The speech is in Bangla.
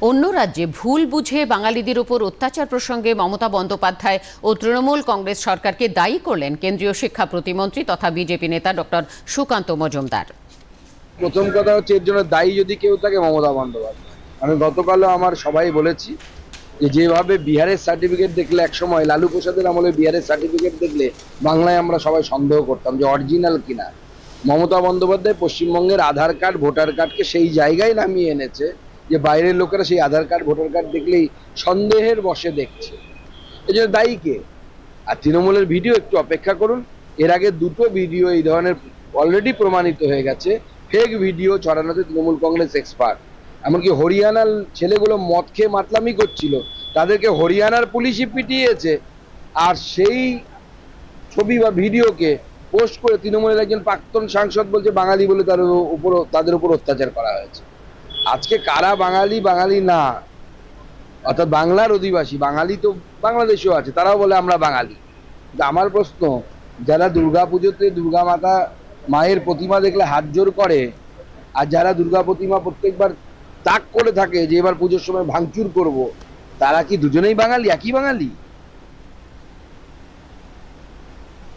অন্য রাজ্যে ভুল বুঝে বাঙালিদের উপর অত্যাচার প্রসঙ্গে মমতা বন্দ্যোপাধ্যায় ও তৃণমূল কংগ্রেস সরকারকে দায়ী করলেন কেন্দ্রীয় শিক্ষা প্রতিমন্ত্রী তথা বিজেপি নেতা ডক্টর সুকান্ত মজুমদার। প্রথম কথা হচ্ছে এর জন্য দায়ী যদি কেউ থাকে মমতা বন্দ্যোপাধ্যায়। আমি গতকালও আমার সবাই বলেছি যে যেভাবে বিহারের সার্টিফিকেট দেখলে একসময় লালু প্রসাদের আমলে বিহারের সার্টিফিকেট দেখলে বাংলায় আমরা সবাই সন্দেহ করতাম যে অরিজিনাল কিনা। মমতা বন্দ্যোপাধ্যায় পশ্চিমবঙ্গের আধার কার্ড, ভোটার কার্ডকে সেই জায়গায় নামিয়ে এনেছে। যে বাইরের লোকেরা সেই আধার কার্ড, ভোটার কার্ড দেখলেই সন্দেহের বসে দেখছে। এই জন্য দায়ী কে? আর তৃণমূলের ভিডিও একটু অপেক্ষা করুন। এর আগে দুটো ভিডিও এই ধরনের অলরেডি প্রমাণিত হয়ে গেছে। ফেক ভিডিও ছড়ানোতে তৃণমূল কংগ্রেস এক্সপার্ট এমনকি হরিয়ানার ছেলেগুলো মদ খেয়ে মাতলামি করছিল। তাদেরকে হরিয়ানার পুলিশই পিটিয়েছে। আর সেই ছবি বা ভিডিওকে পোস্ট করে তৃণমূলের একজন প্রাক্তন সাংসদ বলছে, বাঙালি বলে তার উপর তাদের উপর অত্যাচার করা হয়েছে। আজকে কারা বাঙালি বাঙালি না? অর্থাৎ বাংলার অধিবাসী, বাঙালি তো বাংলাদেশেও আছে, তারাও বলে আমরা বাঙালি। আমার প্রশ্ন, যারা দুর্গা পুজোতে দুর্গা মাতা মায়ের প্রতিমা দেখলে হাত জোর করে, আর যারা দুর্গা প্রতিমা প্রত্যেকবার তাক করে থাকে যে এবার পুজোর সময় ভাঙচুর করব, তারা কি দুজনেই বাঙালি? একই বাঙালি?